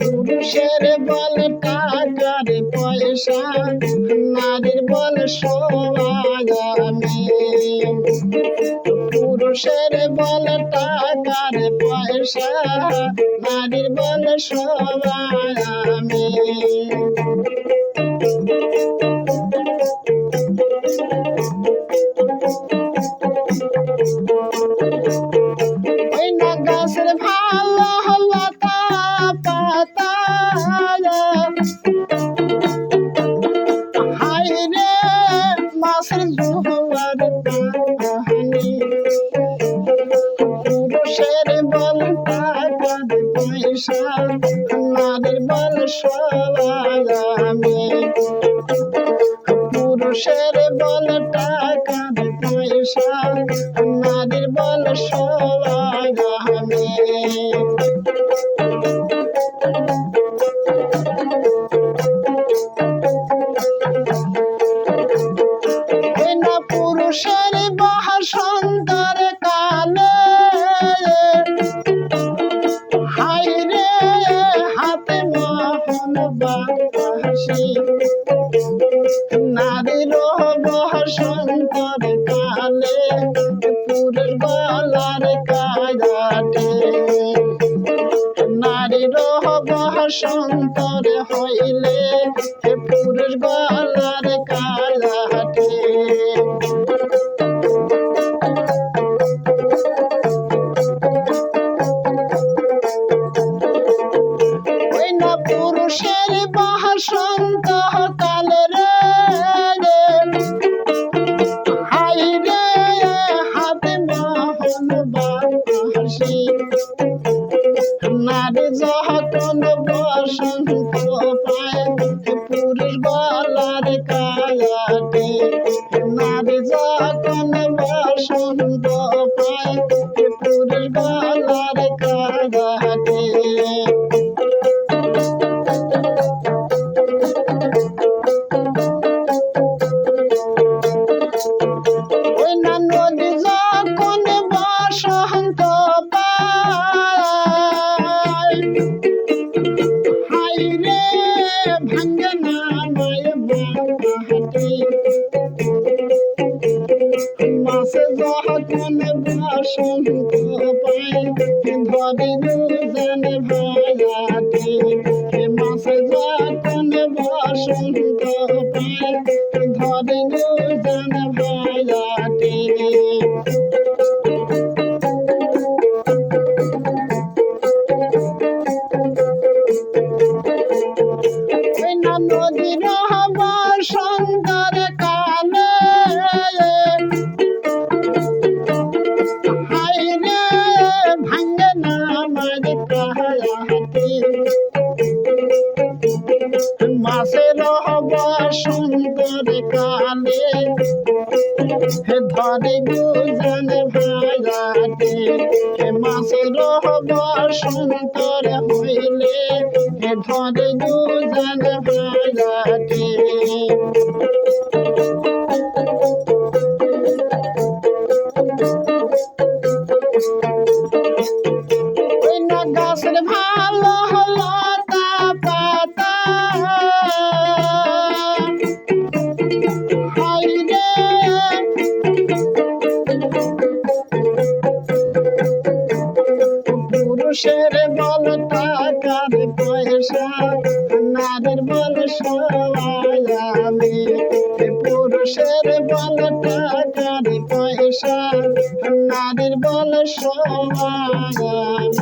পুরুষের বল টাকার পয়সা নারীর বল সমাগামী পুরুষের বল টাকার পয়সা নারীর বল সমাগামী গাছের ভালো হলো তা পাতা হাই রে, মাছের জোয়ার কাহানি। পুরুষের বল টাকা পয়সা, নারীর বল আমি। পুরুষের বল টাকা পয়সা, নারীর বল সবাই সন্তার কালে পুরুষ গলার কাজাটে নারীর বাহার সন্তার হইলে পুরুষ গলার নারী যখন বসন্ত পায় পুরুষ বলার কায়াতে নারী যখন বসন্ত বসন্ত পায় ধরে দুজন ভায়াতে মাসে যখন বসন্ত পায় ধরে দুজন ভায়াতে ওই না নদীর হবার সুন্দর কালে ধরে দুজন ভায়াতে মাসের হবার সুন্দর হইলে ধরে দুজন পুরুষের বল টাকার পয়সা নারীর বল সবাই পুরুষের বল টাকার পয়সা নারীর বল সবাই